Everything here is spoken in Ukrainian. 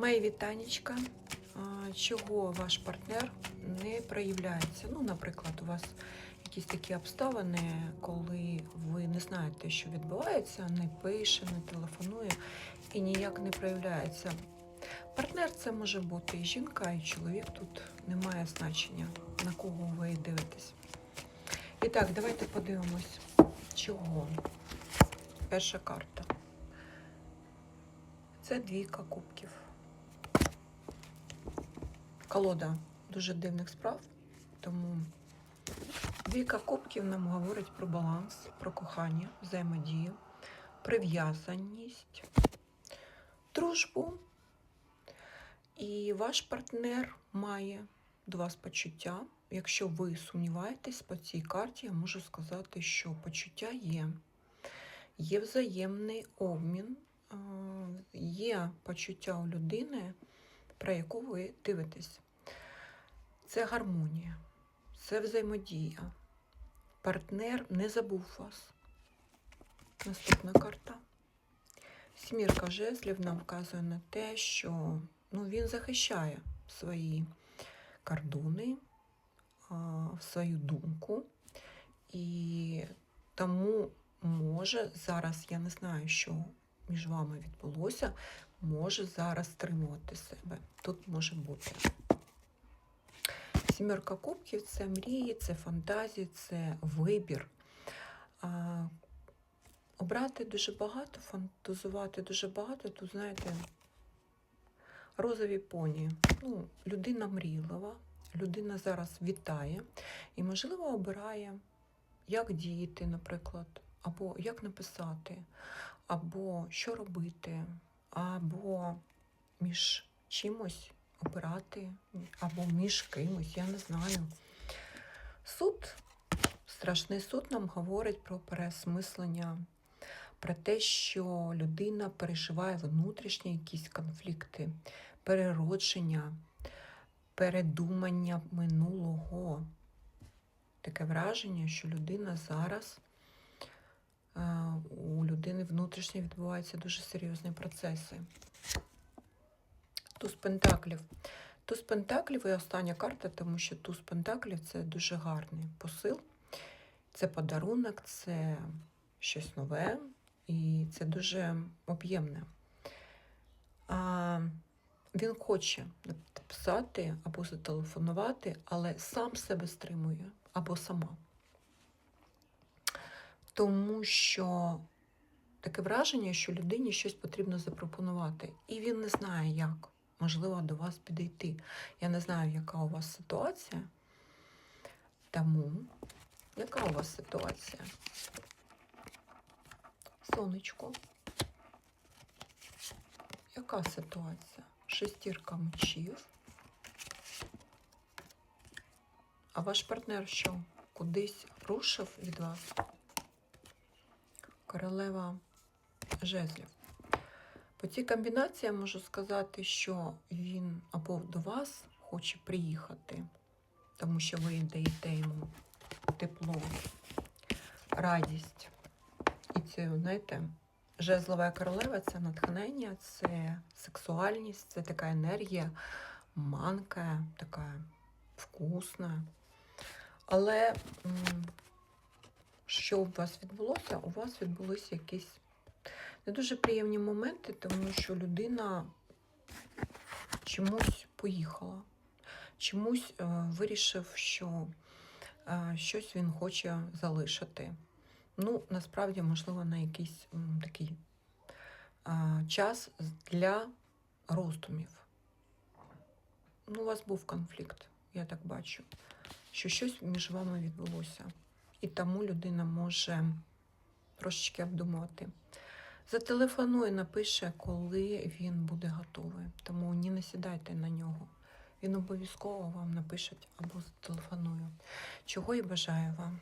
Мої вітанечка. Чого ваш партнер не проявляється? Ну, наприклад, у вас якісь такі обставини, коли ви не знаєте, що відбувається, не пише, не телефонує і ніяк не проявляється. Партнер це може бути і жінка, і чоловік. Тут немає значення, на кого ви дивитесь. І так, давайте подивимось, чого. Перша карта. Це двійка кубків. Колода дуже дивних справ, тому двійка кубків нам говорить про баланс, про кохання, взаємодію, прив'язаність, дружбу. І ваш партнер має до вас почуття. Якщо ви сумніваєтесь по цій карті, я можу сказати, що почуття є. Є взаємний обмін, е, є почуття у людини, про яку ви дивитесь. Це гармонія, це взаємодія. Партнер не забув вас. Наступна карта. Сімірка жезлів нам вказує на те, що ну, він захищає свої кордони, свою думку. І тому може зараз, я не знаю, що між вами відбулося, може зараз стримувати себе. Тут може бути. Сімерка кубків це мрії, це фантазії, це вибір. А, обрати дуже багато, фантазувати дуже багато, тут, знаєте, розові поні. Ну, людина мрійлива, людина зараз вітає і, можливо, обирає, як діяти, наприклад, або як написати, або що робити, або між чимось обирати, або між кимось, я не знаю. Суд, страшний суд нам говорить про переосмислення, про те, що людина переживає внутрішні якісь конфлікти, переродження, передумання минулого. Таке враження, що людина зараз у людини внутрішньо відбуваються дуже серйозні процеси. Туз Пентаклів. Туз Пентаклів і остання карта, тому що туз Пентаклів це дуже гарний посил. Це подарунок, це щось нове і це дуже об'ємне. Він хоче написати або зателефонувати, але сам себе стримує або сама. Тому що таке враження, що людині щось потрібно запропонувати, і він не знає, як. Можливо, до вас підійти. Я не знаю, яка у вас ситуація. Тому, яка у вас ситуація? Сонечко. Яка ситуація? Шестірка мечів. А ваш партнер що? Кудись рушив від вас? Королева жезлів. По цій комбінації я можу сказати, що він або до вас хоче приїхати, тому що ви даєте йому тепло, радість. І це, знаєте, жезлова королева це натхнення, це сексуальність, це така енергія, манка, така вкусна. Але що у вас відбулося? У вас відбулися якісь не дуже приємні моменти, тому що людина чомусь поїхала, чомусь е, вирішив, що е, щось він хоче залишити. Ну, насправді, можливо, на якийсь м, такий е, час для роздумів. Ну, у вас був конфлікт, я так бачу, що щось між вами відбулося. І тому людина може трошечки обдумувати. Зателефонує, напише, коли він буде готовий. Тому не сідайте на нього. Він обов'язково вам напише або зателефонує. Чого і бажаю вам.